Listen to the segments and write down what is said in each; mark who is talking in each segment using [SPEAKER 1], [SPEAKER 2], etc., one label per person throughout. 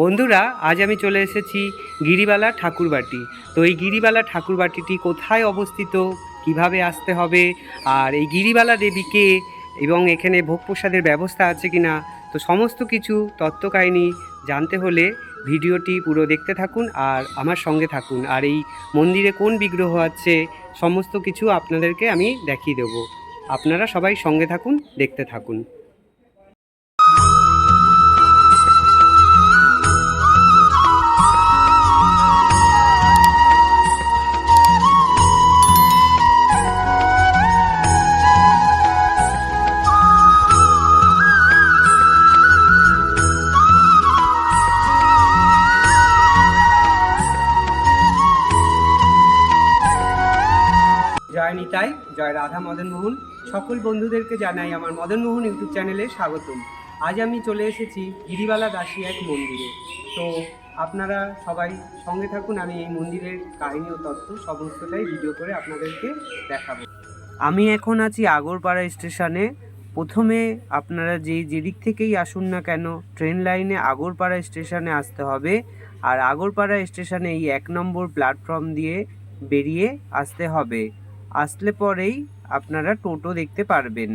[SPEAKER 1] বন্ধুরা, আজ আমি চলে এসেছি গিরিবালা ঠাকুরবাটি। তো এই গিরিবালা ঠাকুরবাটিটি কোথায় অবস্থিত? কীভাবে আসতে হবে? আর এই গিরিবালা দেবীকে এবং এখানে ভোগ প্রসাদের ব্যবস্থা আছে কি না তো সমস্ত কিছু তত্ত্ব কাহিনী জানতে হলে ভিডিওটি পুরো দেখতে থাকুন আর আমার সঙ্গে থাকুন। আর এই মন্দিরে কোন বিগ্রহ আছে, সমস্ত কিছু আপনাদেরকে আমি দেখিয়ে দেবো। আপনারা সবাই সঙ্গে থাকুন, দেখতে থাকুন। রাধা মদন মোহন সকল বন্ধুদেরকে জানাই আমার মদন মোহন ইউটিউব চ্যানেলে স্বাগতম। আজ আমি চলে এসেছি গিরিবালা দাসী এক মন্দিরে। তো আপনারা সবাই সঙ্গে থাকুন, আমি এই মন্দিরের কাহিনী ও তত্ত্ব সমস্তটাই ভিডিও করে আপনাদেরকে দেখাবো। আমি এখন আছি আগরপাড়া স্টেশনে। প্রথমে আপনারা যে যেদিক থেকেই আসুন না কেন ট্রেন লাইনে আগরপাড়া স্টেশনে আসতে হবে। আর আগরপাড়া স্টেশনে এই এক নম্বর প্ল্যাটফর্ম দিয়ে বেরিয়ে আসতে হবে। আসলে পরেই আপনারা টোটো দেখতে পারবেন।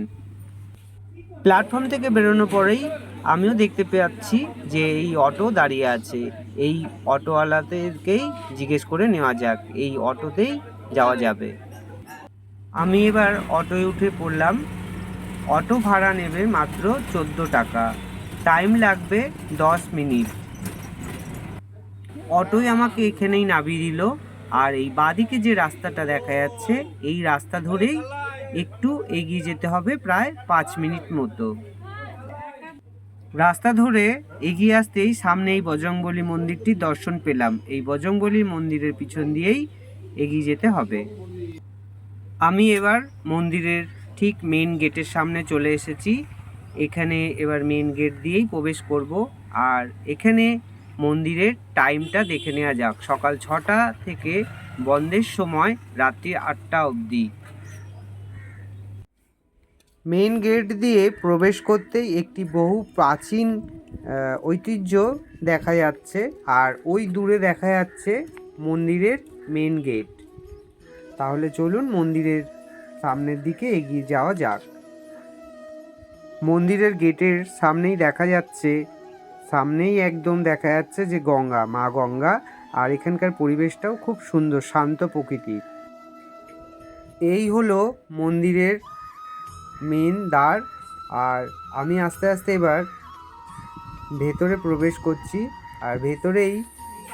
[SPEAKER 1] প্ল্যাটফর্ম থেকে বেরোনোর পরেই আমিও দেখতে পাচ্ছি যে এই অটো দাঁড়িয়ে আছে। এই অটোওয়ালাদেরকেই জিজ্ঞেস করে নেওয়া যাক, এই অটোতেই যাওয়া যাবে। আমি এবার অটোয় উঠে পড়লাম। অটো ভাড়া নেবে মাত্র চোদ্দ টাকা। টাইম লাগবে দশ মিনিট। অটোই আমাকে এখানেই নামিয়ে দিল। আর এই বাদিকে যে রাস্তাটা দেখা যাচ্ছে, এই রাস্তা ধরেই একটু এগিয়ে যেতে হবে প্রায় পাঁচ মিনিট মতো। রাস্তা ধরে এগিয়ে আসতেই সামনে এই বজরংবলী মন্দিরটি দর্শন পেলাম। এই বজরংবলী মন্দিরের পিছন দিয়েই এগিয়ে যেতে হবে। আমি এবার মন্দিরের ঠিক মেন গেটের সামনে চলে এসেছি। এখানে এবার মেন গেট দিয়েই প্রবেশ করব। আর এখানে মন্দিরের টাইমটা দেখে নেওয়া যাক। সকাল ছটা থেকে বন্ধের সময় রাত্রি আটটা অবধি। মেন গেট দিয়ে প্রবেশ করতেই একটি বহু প্রাচীন ঐতিহ্য দেখা যাচ্ছে আর ওই দূরে দেখা যাচ্ছে মন্দিরের মেন গেট। তাহলে চলুন মন্দিরের সামনের দিকে এগিয়ে যাওয়া যাক। মন্দিরের গেটের সামনেই দেখা যাচ্ছে সামনেই একদম দেখা যাচ্ছে যে গঙ্গা, মা গঙ্গা আর এখানকার পরিবেশটাও খুব সুন্দর, শান্ত প্রকৃতির। এই হলো মন্দিরের মেন দ্বার আর আমি আস্তে আস্তে এবার ভেতরে প্রবেশ করছি আর ভেতরেই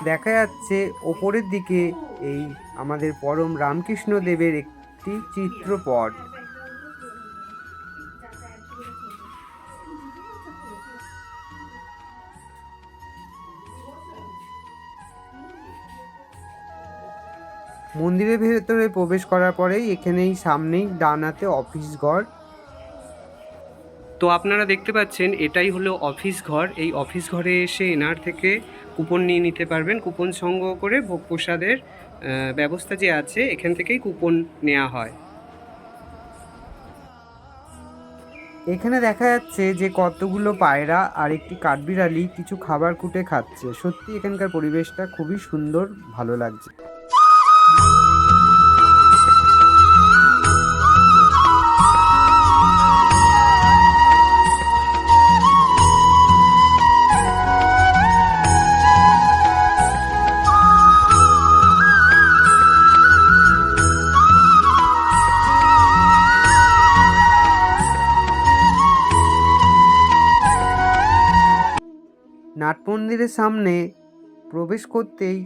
[SPEAKER 1] দেখা যাচ্ছে ওপরের দিকে এই আমাদের পরম রামকৃষ্ণ দেবের একটি চিত্রপট। মন্দিরের ভেতরে প্রবেশ করার পরেই এখানেই সামনেই ডানাতে অফিস ঘর। তো আপনারা দেখতে পাচ্ছেন এটাই হলো অফিস ঘর। এই অফিস ঘরে এসে এনার থেকে কুপন নিয়ে নিতে পারবেন। কুপন সংগ্রহ করে ভোগ প্রসাদের ব্যবস্থা যে আছে এখান থেকেই কুপন নেওয়া হয়। এখানে দেখা যাচ্ছে যে কতগুলো পায়রা আর একটি কাঠবিড়ালি কিছু খাবার কুটে খাচ্ছে। সত্যি এখানকার পরিবেশটা খুবই সুন্দর ভালো লাগছে। মন্দিরের সামনে প্রবেশ করতেই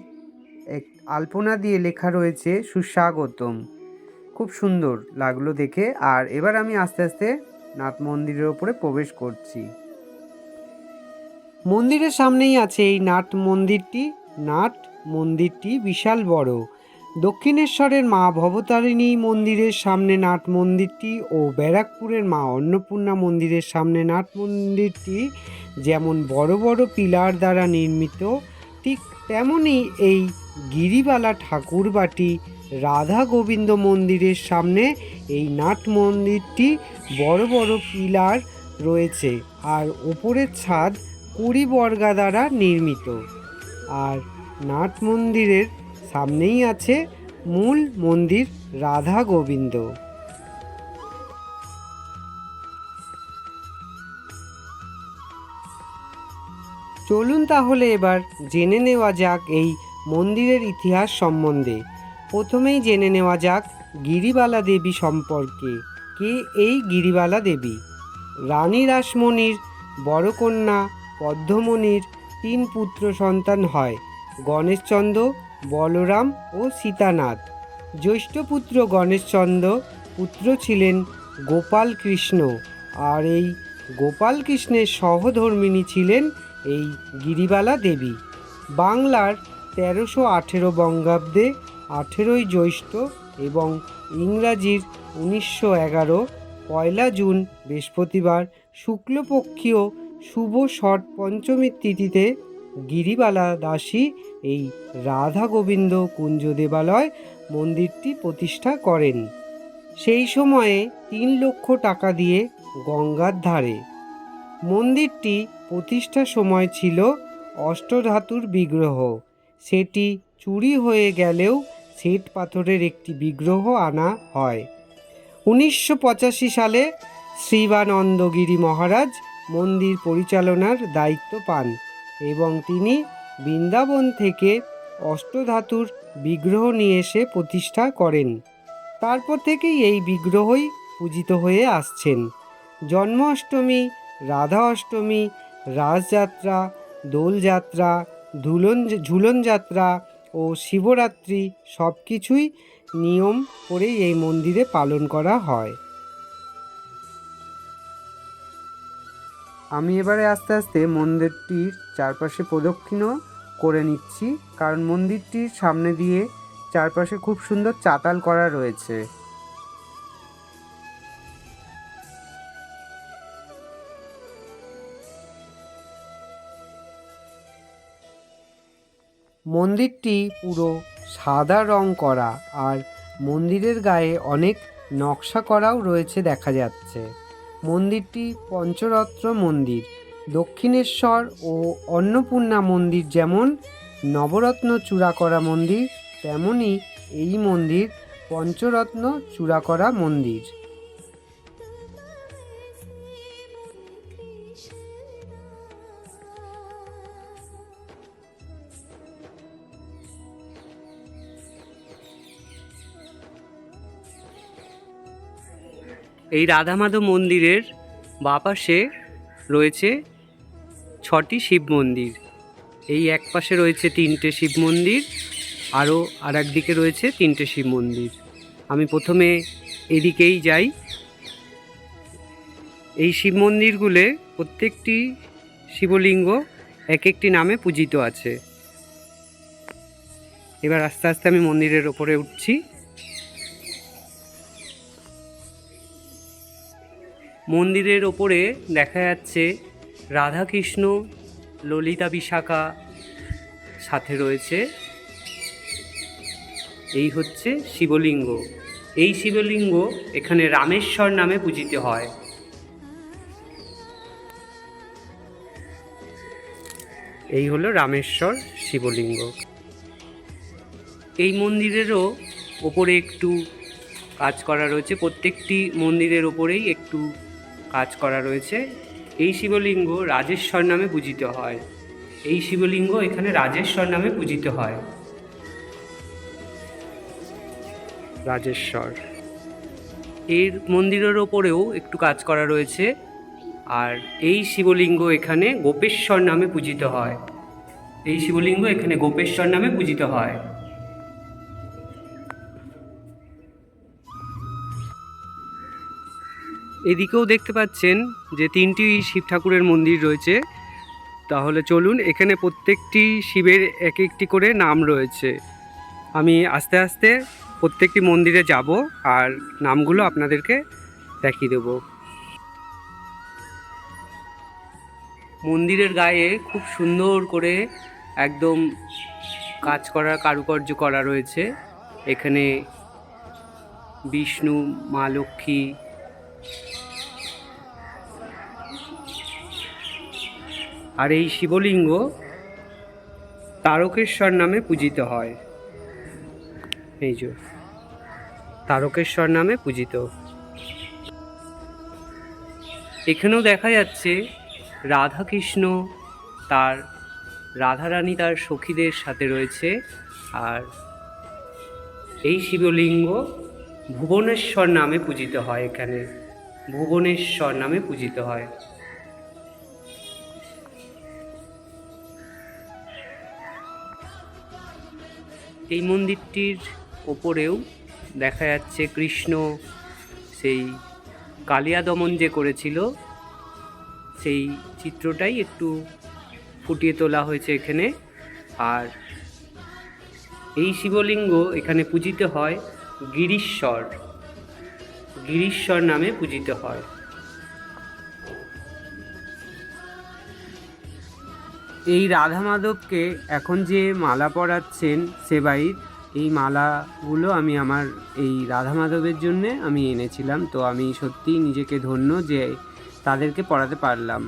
[SPEAKER 1] এক আলপনা দিয়ে লেখা রয়েছে, সুস্বাগতম। খুব সুন্দর লাগল দেখে। আর এবার আমি আস্তে আস্তে নাথ মন্দিরের ওপরে প্রবেশ করছি। মন্দিরের সামনেই আছে এই নাট মন্দিরটি। নাট মন্দিরটি বিশাল বড়। দক্ষিণেশ্বরের মা ভবতারিণী মন্দিরের সামনে নাট মন্দিরটি ও ব্যারাকপুরের মা অন্নপূর্ণা মন্দিরের সামনে নাট মন্দিরটি যেমন বড় বড় পিলার দ্বারা নির্মিত, ঠিক তেমনই এই গিরিবালা ঠাকুরবাটি রাধা গোবিন্দ মন্দিরের সামনে এই নাট মন্দিরটি বড় বড় পিলার রয়েছে আর ওপরের ছাদ কুড়ি বর্গা দ্বারা নির্মিত। আর নাট মন্দিরের সামনেই আছে মূল মন্দির রাধা গোবিন্দ। চলুন তাহলে এবার জেনে নেওয়া যাক এই মন্দিরের ইতিহাস সম্বন্ধে। প্রথমেই জেনে নেওয়া যাক গিরিবালা দেবী সম্পর্কে। কে এই গিরিবালা দেবী? রানী রাসমণির বড় কন্যা পদ্মমণির তিন পুত্র সন্তান হয় গণেশচন্দ্র বলরাম ও সীতানাথ। জ্যৈষ্ঠ পুত্র গণেশচন্দ্র, পুত্র ছিলেন গোপাল কৃষ্ণ আর এই গোপাল কৃষ্ণের সহধর্মিণী ছিলেন এই গিরিবালা দেবী। বাংলার তেরোশো আঠেরো বঙ্গাব্দে আঠেরোই জ্যৈষ্ঠ এবং ইংরাজির উনিশশো এগারো পয়লা জুন বৃহস্পতিবার শুক্লপক্ষীয় শুভ ষট পঞ্চমীর তিথিতে গিরিবালা দাসী এই রাধা গোবিন্দ কুঞ্জ দেবালয় মন্দিরটি প্রতিষ্ঠা করেন। সেই সময়ে তিন লক্ষ টাকা দিয়ে গঙ্গার ধারে। মন্দিরটি প্রতিষ্ঠার সময় ছিল অষ্টধাতুর বিগ্রহ। সেটি চুরি হয়ে গেলেও শ্বেত পাথরের একটি বিগ্রহ আনা হয়। উনিশশো পঁচাশি সালে শ্রীবানন্দগিরি মহারাজ মন্দির পরিচালনার দায়িত্ব পান এবং তিনি বৃন্দাবন থেকে অষ্টধাতুর বিগ্রহ নিয়ে এসে প্রতিষ্ঠা করেন। তারপর থেকেই এই বিগ্রহই পূজিত হয়ে আসছেন। জন্মাষ্টমী রাধা অষ্টমী রাসযাত্রা দোলযাত্রা ধুলন ঝুলন যাত্রা ও শিবরাত্রি সব কিছুই নিয়ম করেই এই মন্দিরে পালন করা হয়। আমি এবারে আস্তে আস্তে মন্দিরটির চারপাশে প্রদক্ষিণও করে নিচ্ছি, কারণ মন্দিরটির সামনে দিয়ে চারপাশে খুব সুন্দর চাতাল করা রয়েছে। মন্দিরটি পুরো সাদা রং করা আর মন্দিরের গায়ে অনেক নকশা করাও রয়েছে দেখা যাচ্ছে। মন্দিরটি পঞ্চরত্ন মন্দির, দক্ষিণেশ্বর ও অন্নপূর্ণা মন্দির যেমন নবরত্ন চূড়া করা মন্দির তেমনই এই মন্দির পঞ্চরত্ন চূড়া করা মন্দির। এই রাধা মাধব মন্দিরের বাপাশে রয়েছে ছটি শিব মন্দির। এই এক পাশে রয়েছে তিনটে শিব মন্দির আরও আর একদিকে রয়েছে তিনটে শিব মন্দির। আমি প্রথমে এদিকেই যাই। এই শিব মন্দিরগুলো প্রত্যেকটি শিবলিঙ্গ এক একটি নামে পূজিত আছে। এবার আস্তে আস্তে আমি মন্দিরের ওপরে উঠছি। মন্দিরের ওপরে দেখা যাচ্ছে রাধাকৃষ্ণ, ললিতা বিশাখা সাথে রয়েছে। এই হচ্ছে শিবলিঙ্গ। এই শিবলিঙ্গ এখানে রামেশ্বর নামে পূজিত হয়। এই হলো রামেশ্বর শিবলিঙ্গ। এই মন্দিরেরও ওপরে একটু কাজ করা রয়েছে। প্রত্যেকটি মন্দিরের ওপরেই একটু কাজ করা রয়েছে। এই শিবলিঙ্গ রাজেশ্বর নামে পূজিত হয়। এই শিবলিঙ্গ এখানে রাজেশ্বর নামে পূজিত হয়। রাজেশ্বর। এর মন্দিরের ওপরেও একটু কাজ করা রয়েছে। আর এই শিবলিঙ্গ এখানে গোপেশ্বর নামে পূজিত হয়। এই শিবলিঙ্গ এখানে গোপেশ্বর নামে পূজিত হয়। এদিকেও দেখতে পাচ্ছেন যে তিনটি শিব ঠাকুরের মন্দির রয়েছে। তাহলে চলুন, এখানে প্রত্যেকটি শিবের এক একটি করে নাম রয়েছে। আমি আস্তে আস্তে প্রত্যেকটি মন্দিরে যাব আর নামগুলো আপনাদেরকে দেখিয়ে দেব। মন্দিরের গায়ে খুব সুন্দর করে একদম কাজ করা কারুকার্য করা রয়েছে। এখানে বিষ্ণু, মা লক্ষ্মী আর এই শিবলিঙ্গ তারকেশ্বর নামে পূজিত হয়। এই যে, তারকেশ্বর নামে পূজিত। এখানেও দেখা যাচ্ছে রাধাকৃষ্ণ তার, রাধারানী তার সখীদের সাথে রয়েছে আর এই শিবলিঙ্গ ভুবনেশ্বর নামে পূজিত হয় এখানে। ভুবনেশ্বর নামে পূজিত হয়। এই মন্দিরটির ওপরেও দেখা যাচ্ছে কৃষ্ণ সেই কালিয়া দমন যে করেছিল, সেই চিত্রটাই একটু ফুটিয়ে তোলা হয়েছে এখানে। আর এই শিবলিঙ্গ এখানে পূজিত হয় গিরিশ্বর। গিরিশ্বর নামে পূজিত হয়। এই রাধা মাধবকে এখন যে মালা পরাচ্ছেন সেবাইত এই মালাগুলো আমি আমার এই রাধা মাধবের জন্যে আমি এনেছিলাম। তো আমি সত্যিই নিজেকে ধন্য যে তাদেরকে পড়াতে পারলাম।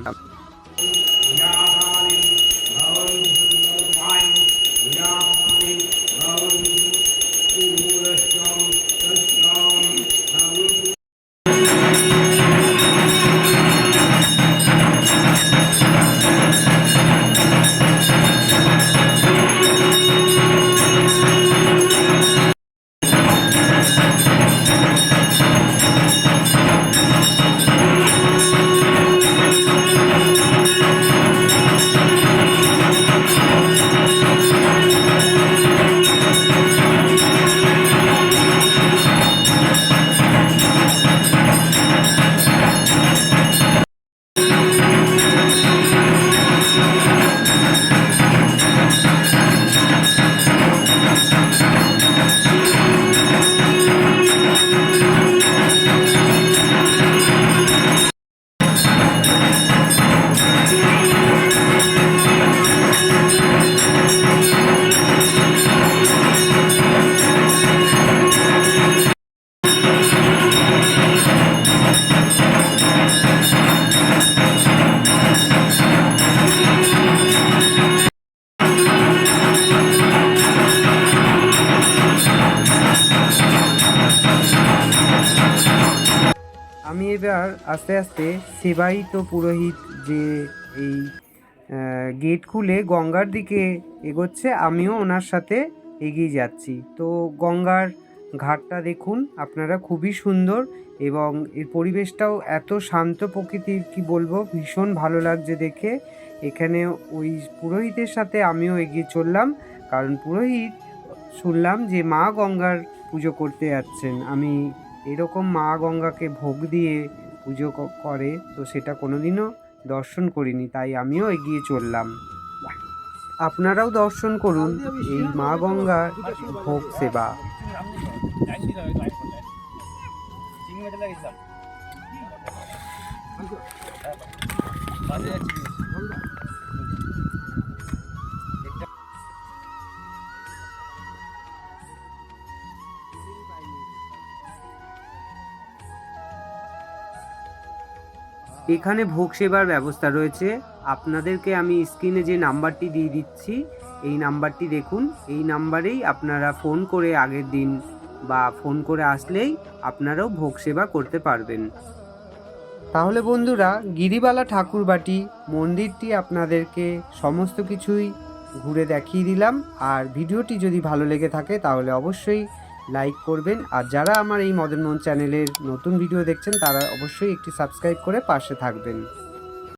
[SPEAKER 1] আস্তে আস্তে সেবাইত পুরোহিত যে এই গেট খুলে গঙ্গার দিকে এগোচ্ছে, আমিও ওনার সাথে এগিয়ে যাচ্ছি। তো গঙ্গার ঘাটটা দেখুন, আপনারা খুবই সুন্দর এবং এর পরিবেশটাও এত শান্ত প্রকৃতির, কি বলব, ভীষণ ভালো লাগছে দেখে। এখানে ওই পুরোহিতের সাথে আমিও এগিয়ে চললাম, কারণ পুরোহিত, শুনলাম যে মা গঙ্গার পুজো করতে যাচ্ছেন। আমি এরকম মা গঙ্গাকে ভোগ দিয়ে পুজো করে, তো সেটা কোনোদিনও দর্শন করিনি, তাই আমিও এগিয়ে চললাম। আপনারাও দর্শন করুন, এই মা গঙ্গার ভোগ সেবা। এখানে ভোগ সেবার ব্যবস্থা রয়েছে। আপনাদেরকে আমি স্ক্রিনে যে নাম্বারটি দিয়ে দিচ্ছি, এই নাম্বারটি দেখুন। এই নাম্বারেই আপনারা ফোন করে আগের দিন বা ফোন করে আসলেই আপনারাও ভোগ সেবা করতে পারবেন। তাহলে বন্ধুরা, গিরিবালা ঠাকুরবাটি মন্দিরটি আপনাদেরকে সমস্ত কিছুই ঘুরে দেখিয়ে দিলাম। আর ভিডিওটি যদি ভালো লেগে থাকে, তাহলে অবশ্যই লাইক করবেন। আর যারা আমার এই মদন মোহন চ্যানেলের নতুন ভিডিও দেখছেন, তারা অবশ্যই একটি সাবস্ক্রাইব করে পাশে থাকবেন।